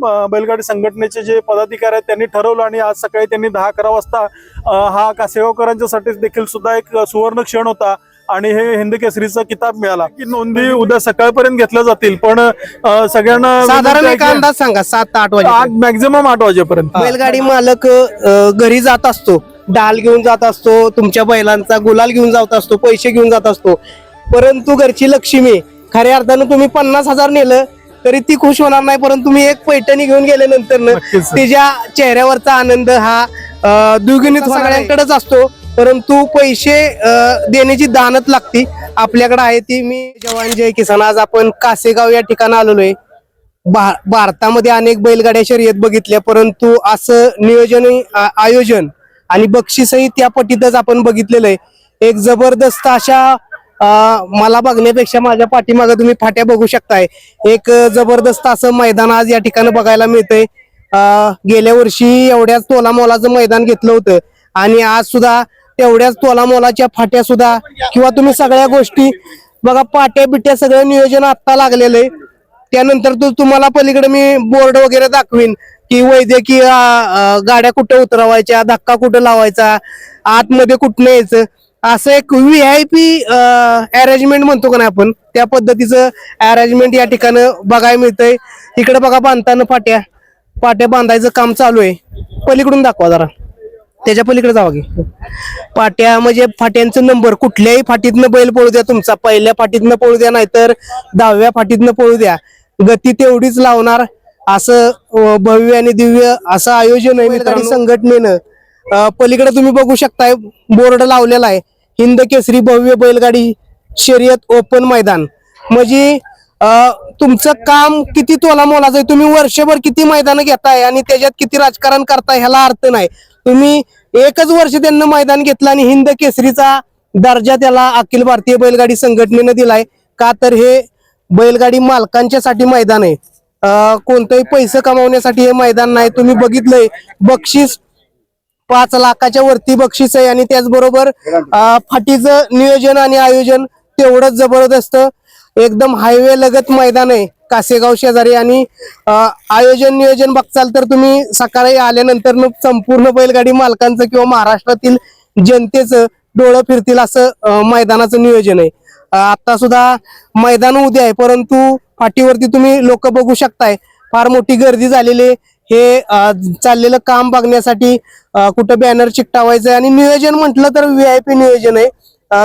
बैलगाडी संघटनेचे जे पदाधिकारी आहेत त्यांनी ठरवलं आणि आज सकाळी त्यांनी दहा अकरा वाजता हा कासेगावकरांच्यासाठी देखील सुद्धा एक सुवर्ण क्षण होता आणि हे हिंद केसरीचा किताब मिळाला. की नोंदी उद्या सकाळपर्यंत घेतल्या जातील पण सगळ्यांना साधारण एक अंदाज सांगा सात आठ वाजे मॅक्झिमम आठ वाजेपर्यंत. बैलगाडी मालक घरी जात असतो डाल घेऊन जात असतो तुमच्या बैलांचा गुलाल घेऊन जात असतो पैसे घेऊन जात असतो. परंतु घरची लक्ष्मी खऱ्या अर्थानं तुम्ही पन्नास हजार नेलं तरी ती खुश होणार नाही परंतु तुम्ही एक पैठणी घेऊन गेल्यानंतर. तिच्या चेहऱ्यावरचा आनंद हा अ, द्विगुणित सगळ्यांकडेच असतो परंतु पैसे देण्याची दानत लागती. आपल्याकडे आहे ती मी जवान जय किसान. आज आपण कासेगाव या ठिकाणी आलेलो आहे. भा- भारतामध्ये अनेक बैलगाड्या शर्यत बघितल्या परंतु असं नियोजन आयोजन आणि बक्षीसही त्या पटीतच आपण बघितलेलं आहे. एक जबरदस्त अशा मला बघण्यापेक्षा माझ्या पाठीमागे तुम्ही फाट्या बघू शकताय. एक जबरदस्त असं मैदान आज या ठिकाणी बघायला मिळतंय. गेल्या वर्षी एवढ्याच तोला मोलाचं मैदान घेतलं होतं. आणि आज सुद्धा तेवढ्याच तोला मोलाच्या फाट्या सुद्धा किंवा तुम्ही सगळ्या गोष्टी बघा पाट्या बिट्या सगळं नियोजन आत्ता लागलेलं आहे. त्यानंतर तो तुम्हाला पलीकडे मी बोर्ड वगैरे दाखवीन की वैद्यकीय गाड्या कुठं उतरवायच्या धक्का कुठं लावायचा आतमध्ये कुठं यायचं. असं एक व्ही आय पी अरेंजमेंट म्हणतो का नाही आपण त्या पद्धतीचं अरेंजमेंट या ठिकाणी बघायला मिळतंय. इकडे बघा बांधताना पाट्या पाट्या बांधायचं काम चालू आहे. पलीकडून दाखवा जरा. त्याच्या पलीकडे जावा की. पाट्या म्हणजे फाट्यांचं नंबर कुठल्याही फाटीतनं बैल पळू द्या तुमचा. पहिल्या फाटीतनं पळू द्या नाहीतर दहाव्या फाटीतनं पळू द्या. गती तेवढीच लावणार. असं भव्य आणि दिव्य असं आयोजन आहे मित्रांनो. संघटनेनं. पलीकडे तुम्ही बघू शकताय बोर्ड लावलेला आहे. हिंद केसरी भव्य बैलगाडी शर्यत ओपन मैदान. म्हणजे तुमचं काम किती तोला मोलाचं आहे? तुम्ही वर्षभर किती मैदान घेताय आणि त्याच्यात किती राजकारण करताय ह्याला अर्थ नाही. तुम्ही एकच वर्ष त्यांना मैदान घेतलं आणि हिंद केसरीचा दर्जा त्याला अखिल भारतीय बैलगाडी संघटनेनं दिलाय. का तर हे बैलगाडी मालकांच्यासाठी मैदान आहे. कोणतंही पैसे कमावण्यासाठी हे मैदान नाही. तुम्ही बघितलंय बक्षीस पाच लाखाच्या वरती बक्षीस आहे आणि त्याचबरोबर फाटीचं नियोजन आणि आयोजन तेवढंच जबरदस्त. एकदम हायवे लगत मैदान आहे कासेगाव शेजारी. आणि आयोजन नियोजन बघचाल तर तुम्ही सकाळी आल्यानंतर संपूर्ण बैलगाडी मालकांचं किंवा महाराष्ट्रातील जनतेचं डोळं फिरतील असं मैदानाचं नियोजन आहे. आता सुद्धा मैदान उद्या आहे परंतु फाटीवरती तुम्ही लोक बघू शकताय. फार मोठी गर्दी झालेली आहे. हे चाललेलं काम बघण्यासाठी कुठं बॅनर चिकटावायचं आणि नियोजन म्हटलं तर व्ही आय पी नियोजन आहे.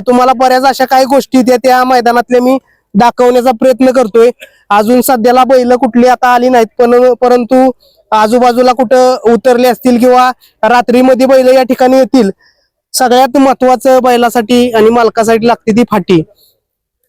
तुम्हाला बऱ्याच अशा काही गोष्टी त्या त्या मैदानातल्या मी दाखवण्याचा प्रयत्न करतोय. अजून सध्याला बैल कुठली आता आली नाहीत पण परंतु आजूबाजूला कुठं उतरले असतील किंवा रात्रीमध्ये बैल या ठिकाणी येतील सगळ्यात महत्वाचं बैलासाठी आणि मालकासाठी लागते ती फाटी.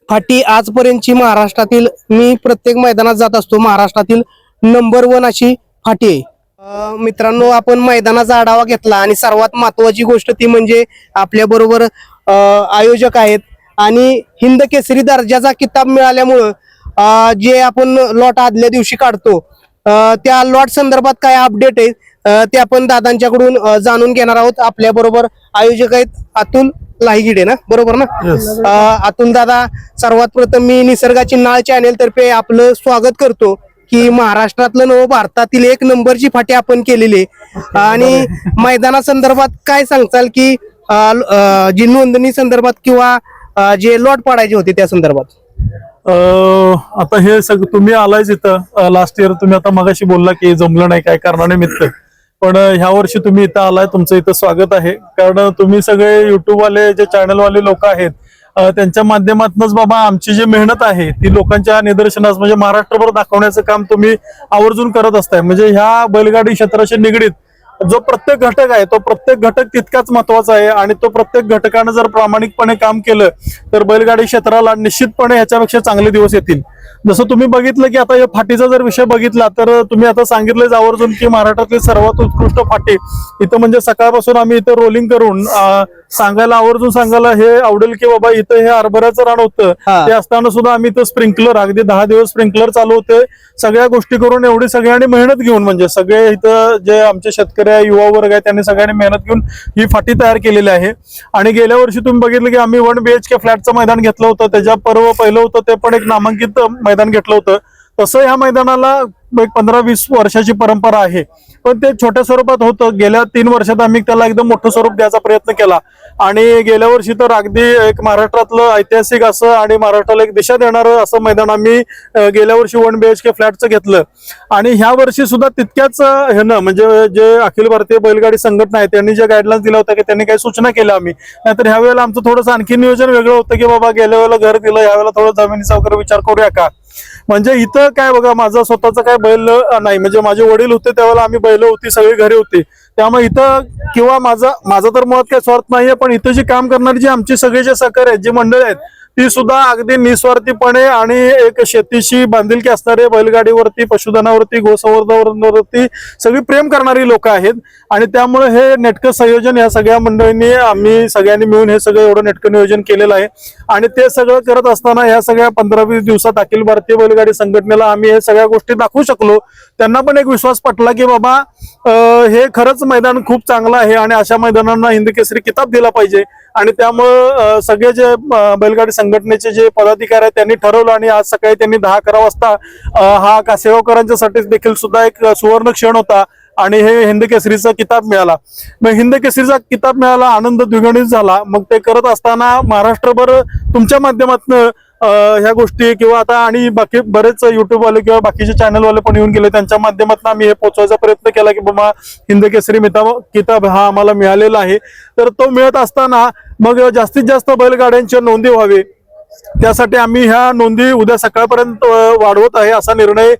फाटी आजपर्यंतची महाराष्ट्रातील मी प्रत्येक मैदानात जात असतो महाराष्ट्रातील नंबर वन अशी फाटी आहे. अं, मित्रांनो आपण मैदानाचा आढावा घेतला आणि सर्वात महत्वाची गोष्ट ती म्हणजे आपल्या बरोबर आयोजक आहेत आणि हिंद केसरी दर्जाचा किताब मिळाल्यामुळं अं, जे आपण लॉट आदल्या दिवशी काढतो अं, त्या लॉट संदर्भात काय अपडेट आहे अं, ते आपण दादांच्याकडून अं, जाणून घेणार आहोत. आपल्या बरोबर आयोजक आहेत अतुल लाहिगिडे ना? बरोबर ना? अं, अतुल दादा सर्वात प्रथम मी निसर्गाची नाळ चॅनेल तर्फे आपलं स्वागत करतो. की महाराष्ट्रातलं नव भारतातील एक नंबरची फाटी आपण केलेली आहे. आणि मैदाना संदर्भात काय सांगताल की जी नोंदणी संदर्भात किंवा जे लॉट पाडायचे होते त्या संदर्भात? अं, आता हे सगळं तुम्ही आलायच इथं. लास्ट इयर तुम्ही आता मगाशी बोलला की जमलं नाही काय कारणानिमित्त. पण ह्या वर्षी तुम्ही इथं आलाय. तुमचं इथं स्वागत आहे. कारण तुम्ही सगळे युट्यूबवाले जे चॅनलवाले लोक आहेत त्यांच्या माध्यमातूनच बाबा आमची जी मेहनत आहे ती लोकांच्या निदर्शनास म्हणजे महाराष्ट्रभर दाखवण्याचं काम तुम्ही आवर्जून करत असताय. म्हणजे ह्या बैलगाडी क्षेत्राशी निगडीत जो प्रत्येक घटक आहे तो प्रत्येक घटक तितकाच महत्त्वाचा आहे आणि तो प्रत्येक घटकानं जर प्रामाणिकपणे काम केलं तर बैलगाडी क्षेत्राला निश्चितपणे ह्याच्यापेक्षा चांगले दिवस येतील. जसं तुम्ही बघितलं की आता या फाटीचा जर विषय बघितला तर तुम्ही आता सांगितलंय आवर्जून की महाराष्ट्रातली सर्वात उत्कृष्ट फाटी. इथं म्हणजे सकाळपासून आम्ही इथं रोलिंग करून सांगायला आवर्जून सांगायला हे आवडेल की बाबा इथं हे हरभऱ्याचं रान होतं. ते असताना सुद्धा आम्ही इथं स्प्रिंकलर अगदी दहा दिवस स्प्रिंकलर चालू होते. सगळ्या गोष्टी करून एवढी सगळ्यांनी मेहनत घेऊन म्हणजे सगळे इथं जे आमचे शेतकरी आहे युवा वर्ग आहे त्यांनी सगळ्यांनी मेहनत घेऊन ही फाटी तयार केलेली आहे. आणि गेल्या वर्षी तुम्ही बघितलं की आम्ही वन बीएचके फ्लॅटचं मैदान घेतलं होतं. त्याच्या पर्व पहिलं होतं ते पण एक नामांकित मैदान घेतलं होतं. तसं ह्या मैदानाला एक पंधरा वीस वर्षाची परंपरा आहे. पण ते छोट्या स्वरूपात होतं. गेल्या तीन वर्षात आम्ही त्याला एकदम मोठं स्वरूप द्यायचा प्रयत्न केला. आणि गेल्या वर्षी तर अगदी एक महाराष्ट्रातलं ऐतिहासिक असं आणि महाराष्ट्राला एक दिशा देणारं असं मैदान आम्ही गेल्या वर्षी वन बी एच के फ्लॅटचं घेतलं. आणि ह्या वर्षी सुद्धा तितक्याच हे ह्यानं म्हणजे जे अखिल भारतीय बैलगाडी संघटना आहे त्यांनी जे गाईडलाईन्स दिल्या होत्या की त्यांनी काही सूचना केल्या आम्ही. नाहीतर ह्या वेळेला आमचं थोडंसं आणखी नियोजन वेगळं होतं की बाबा गेल्या वेळेला घर दिलं यावेळेला थोडं जमिनीचा वगैरे विचार करूया का? म्हणजे इथं काय बघा माझा स्वतःचं काय बैल नाही. म्हणजे माझे वडील होते त्यावेळेला आम्ही बैल होती सगळी घरी होती. त्यामुळे इथं किंवा माझा माझा तर मत काही स्वार्थ नाहीये पण इथं जी काम करणारी जी आमची सगळे जे सहकारी आहेत जे मंडळ आहेत ती सुद्धा अगदी निस्वार्थीपणे आणि एक शेतीशी बांधिलकी असणारे बैलगाडीवरती पशुधनावरती गोसंवर्धनावरती सगळी प्रेम करणारी लोक आहेत. आणि त्यामुळे हे नेटकं संयोजन या सगळ्या मंडळींनी आम्ही सगळ्यांनी मिळून हे सगळं एवढं नेटकं नियोजन केलेलं आहे. आणि ते सगळं करत असताना या सगळ्या पंधरा वीस दिवसात अखिल भारतीय बैलगाडी संघटनेला आम्ही हे सगळ्या गोष्टी दाखवू शकलो. त्यांना पण एक विश्वास पटला की बाबा हे खरंच मैदान खूप चांगलं आहे आणि अशा मैदानांना हिंद केसरी किताब दिला पाहिजे. आणि त्यामुळं सगळे जे बैलगाडी संघटनेचे जे पदाधिकारी आहेत त्यांनी ठरवलं आणि आज सकाळी त्यांनी दहा अकरा वाजता हा का सेवाकरांच्यासाठी देखील सुद्धा एक सुवर्ण क्षण होता आणि हे हिंद केसरीचा किताब मिळाला. मग हिंद केसरीचा किताब मिळाला आनंद द्विगणित झाला. मग ते करत असताना महाराष्ट्रभर तुमच्या माध्यमातून ह्या गोष्टी किंवा आता आणि बाकी बरेच युट्यूबवाले किंवा बाकीचे चॅनलवाले पण येऊन गेले. त्यांच्या माध्यमातून आम्ही हे पोहोचवायचा प्रयत्न केला की बाबा हिंद केसरी मिताब किताब हा आम्हाला मिळालेला आहे. तर तो मिळत असताना मग जास्तीत जास्त बैलगाड्यांच्या नोंदी व्हावी. त्यासाठी आम्ही ह्या नोंदी उद्या सकाळपर्यंत वाढवत आहे असा निर्णय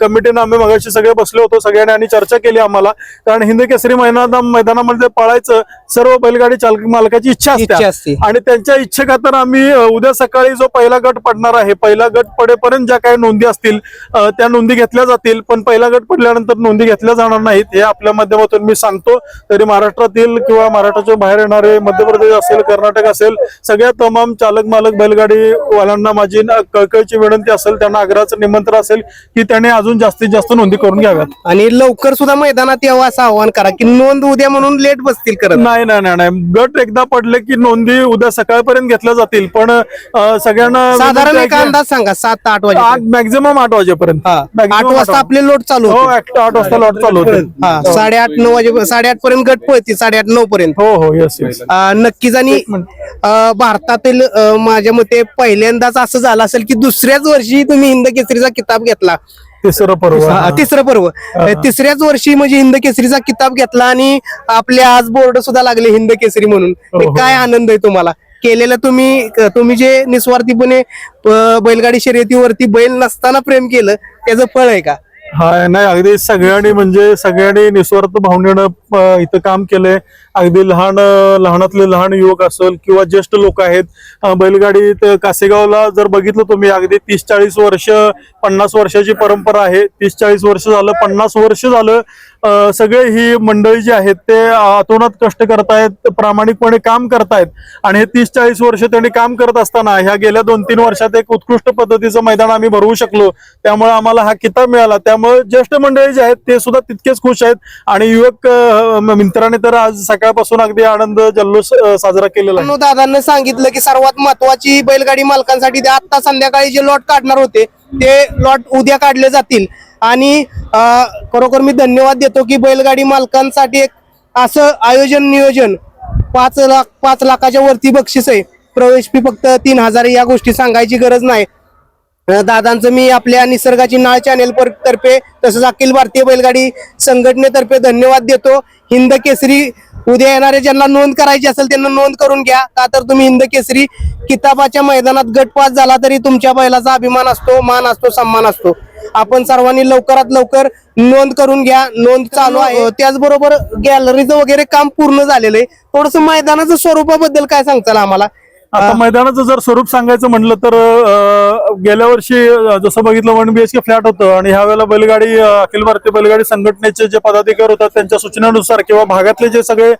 कमिटीनं आम्ही मगाशी सगळे बसलो होतो सगळ्यांनी आणि चर्चा केली आम्हाला. कारण हिंद केसरी मैदाना मैदानामध्ये पळायचं सर्व बैलगाडी चालक मालकाची इच्छा असते. आणि त्यांच्या इच्छेखातर आम्ही उद्या सकाळी जो पहिला गट पडणार आहे पहिला गट पडेपर्यंत ज्या काही नोंदी असतील त्या नोंदी घेतल्या जातील. पण पहिला गट पडल्यानंतर नोंदी घेतल्या जाणार नाहीत हे आपल्या माध्यमातून मी सांगतो. तरी महाराष्ट्रातील किंवा महाराष्ट्राच्या बाहेर येणारे मध्य प्रदेश असेल कर्नाटक असेल सगळ्या तमाम चालक मालक बैलगाडी वाल्यांना माझी न- कळकळीची विनंती असेल त्यांना आग्रहाचं निमंत्रण असेल की त्याने अजून जास्तीत जास्त नोंदी करून घ्याव्यात. आणि लवकर सुद्धा मैदानात यावं असं आवाहन करा की नोंद उद्या म्हणून लेट बसतील करत नाही नाही नाही नाही. गट एकदा पडले की नोंदी उद्या सकाळपर्यंत घेतल्या जातील पण अ, सगळ्यांना साधारण एक अंदाज सांगा सात आठ वाजे मॅक्झिमम आठ वाजेपर्यंत. Maximum आठ वाजता आपले लोट चालू हो आठ वाजता लॉट चालू होते हा साडेआठ नऊ वाजे साडेआठ पर्यंत गट पळते साडेआठ नऊ पर्यंत. हो हो येस येस अं, नक्कीच. आणि अं, भारतातील अं, माझ्या मते पहिल्यांदाच असं झालं असेल की दुसऱ्याच वर्षी तुम्ही हिंद केसरीचा किताब घेतला. तिसरं पर्व. हा, तिसरं पर्व. तिसऱ्याच वर्षी म्हणजे हिंद केसरीचा किताब घेतला आणि आपले आज बोर्ड सुद्धा लागले हिंद केसरी म्हणून. हो, हे हो. काय आनंद आहे तुम्हाला? केलेलं तुम्ही तुम्ही जे निस्वार्थीपणे अं, बैलगाडी शर्यतीवरती बैल नसताना प्रेम केलं त्याचं फळ आहे का? हा नाही अगदी सगळ्यांनी म्हणजे सगळ्यांनी निस्वार्थ भावनेनं इथं काम केलंय. अगदी लहान लहानातले लहान युवक असेल किंवा ज्येष्ठ लोक आहेत बैलगाडीत बैलगाडी कासेगावला जर बघितलं तुम्ही अगदी तीस चाळीस वर्ष पन्नास वर्षाची परंपरा आहे. तीस चाळीस वर्ष झालं पन्नास वर्ष झालं सगळे ही मंडळी जी आहेत ते अतोनात कष्ट करतायत प्रामाणिकपणे काम करतायत. आणि हे तीस चाळीस वर्ष त्यांनी काम करत असताना ह्या गेल्या दोन तीन वर्षात एक उत्कृष्ट पद्धतीचं मैदान आम्ही भरवू शकलो. त्यामुळे आम्हाला हा किताब मिळाला. त्यामुळे ज्येष्ठ मंडळी जे आहेत ते सुद्धा तितकेच खुश आहेत. आणि युवक मित्राने मित्रांनी तर आज सकाळपासून अगदी आनंद जल्लोष साजरा केलेला आहे. दादांना दादांनी सांगितलं की सर्वात महत्वाची बैलगाडी मालकांसाठी ते आता संध्याकाळी जे लॉट काढणार होते ते लॉट उद्या काढले जातील. आणि खरोखर मी धन्यवाद देतो की बैलगाडी मालकांसाठी एक असं आयोजन नियोजन पाच लाख पाच लाखाच्या वरती बक्षीस आहे. प्रवेश फी फक्त तीन हजार या गोष्टी सांगायची गरज नाही. दादांचं मी आपल्या निसर्गाची नाळ चॅनेल पर- तर्फे तसंच अखिल भारतीय बैलगाडी संघटनेतर्फे धन्यवाद देतो. हिंद केसरी उद्या येणारे ज्यांना नोंद करायची असेल त्यांना नोंद करून घ्या. का तर तुम्ही हिंद केसरी किताबाच्या मैदानात गटपास झाला तरी तुमच्या बैलाचा अभिमान असतो मान असतो सन्मान असतो. आपण सर्वांनी लवकरात लवकर नोंद करून घ्या नोंद चालू आहे. त्याचबरोबर गॅलरीचं वगैरे काम पूर्ण झालेलं आहे. थोडस मैदानाचं स्वरूपाबद्दल काय सांगताल आम्हाला? आता मैदानाचं जर स्वरूप सांगायचं म्हटलं तर गेल्या वर्षी जसं बघितलं वन बीएचके फ्लॅट होतं आणि ह्या वेळेला बैलगाडी अखिल भारतीय बैलगाडी संघटनेचे जे पदाधिकारी होतात त्यांच्या सूचनेनुसार किंवा भागातले जे सगळे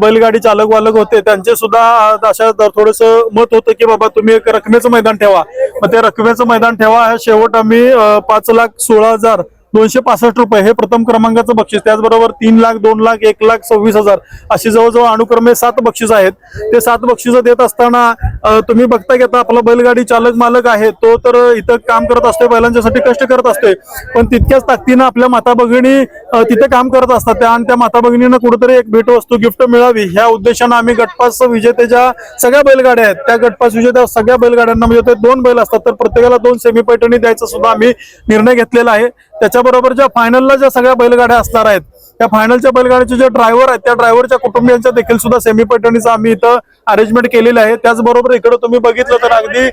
बैलगाडी चालक वालक होते त्यांचे सुद्धा अशा थोडस मत होतं की बाबा तुम्ही एक रकमेचं मैदान ठेवा. मग ते रकमेचं मैदान ठेवा. हा शेवट आम्ही पाच लाख सोळा हजार दोनशे पासष्ट रुपये. हे प्रथम क्रमांकाचं बक्षीस. त्याचबरोबर तीन लाख दोन लाख एक लाख सव्वीस हजार अशी जवळजवळ अनुक्रमे सात बक्षीस आहेत. ते सात बक्षिसं देत असताना तुम्ही बघता की आता आपला बैलगाडी चालक मालक आहे तो तर इथं काम करत असतोय बैलांच्यासाठी कष्ट करत असतोय. पण तितक्याच ताकदीनं आपल्या माता भगिनी तिथे काम करत असतात. त्या आणि त्या माता भगिनीनं कुठेतरी एक भेटवस्तू गिफ्ट मिळावी. ह्या उद्देशानं आम्ही गटपास विजेत्याच्या सगळ्या बैलगाड्या आहेत. त्या गटपास विजेत्या सगळ्या बैलगाड्यांना म्हणजे ते दोन बैल असतात तर प्रत्येकाला दोन सेमी पैठणी द्यायचा सुद्धा आम्ही निर्णय घेतलेला आहे. त्याच्याबरोबर ज्या फायनलला ज्या सगळ्या बैलगाड्या असणार आहेत त्या फायनलच्या बैलगाडीचे जे ड्रायव्हर आहेत त्या ड्रायव्हरच्या कुटुंबियांच्या देखील सुद्धा सेमी पैठणीचं आम्ही इथं अरेंजमेंट केलेलं आहे. त्याचबरोबर इकडे तुम्ही बघितलं तर अगदी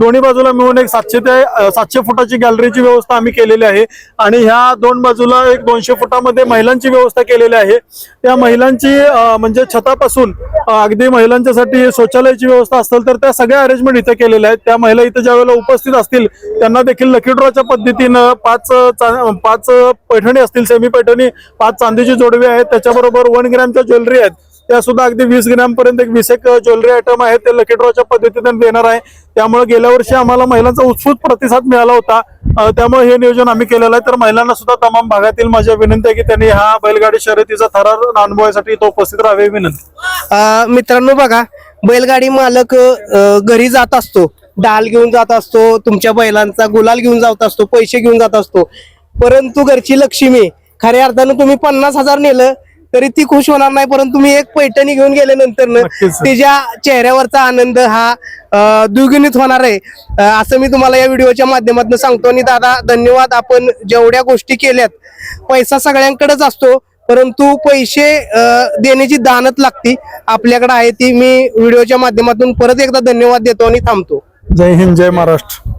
दोन्ही बाजूला मिळून एक सातशे ते सातशे फुटाची गॅलरीची व्यवस्था आम्ही केलेली आहे. आणि ह्या दोन बाजूला एक दोनशे फुटामध्ये महिलांची व्यवस्था केलेली आहे. त्या महिलांची म्हणजे छतापासून अगदी महिलांच्यासाठी शौचालयाची व्यवस्था असेल तर त्या सगळ्या अरेंजमेंट इथे केलेल्या आहेत. त्या महिला इथं ज्या वेळेला उपस्थित असतील त्यांना देखील लकी ड्रॉच्या पद्धतीनं पाच पाच पैठणी असतील सेमी पैठणी पाच चांदीची जोडवी आहेत त्याच्याबरोबर वन ग्रॅमच्या ज्वेलरी आहेत. त्या सुद्धा अगदी वीस ग्रॅम पर्यंत एक वीस एक ज्वेलरी आयटम आहे. ते लकी ड्रॉच्या पद्धतीने देणार आहे. त्यामुळे गेल्या वर्षी आम्हाला महिलांचा उत्स्फूर्त प्रतिसाद मिळाला होता. त्यामुळे हे नियोजन आम्ही केलेलं आहे. तर महिलांना सुद्धा तमाम भागातील माझ्या विनंती आहे की त्यांनी हा बैलगाडी शर्यतीचा थरार अनुभवासाठी इथं उपस्थित राहावे. विनंती. मित्रांनो बघा बैलगाडी मालक घरी जात असतो. डाल घेऊन जात असतो तुमच्या बैलांचा गुलाल घेऊन जात असतो पैसे घेऊन जात असतो. परंतु घरची लक्ष्मी खऱ्या अर्थानं तुम्ही पन्नास हजार नेलं तरी ती खुश होणार नाही परंतु तुम्ही एक पैठणी घेऊन गेल्यानंतर. तिच्या चेहऱ्यावरचा आनंद हा द्विगुणित होणार आहे. असं मी तुम्हाला या व्हिडिओच्या माध्यमातून सांगतो. आणि दादा धन्यवाद. आपण जेवढ्या गोष्टी केल्यात पैसा सगळ्यांकडेच असतो परंतु पैसे देण्याची दानत लागती. आपल्याकडे आहे ती. मी व्हिडिओच्या माध्यमातून परत एकदा धन्यवाद देतो आणि थांबतो. जय हिंद जय महाराष्ट्र.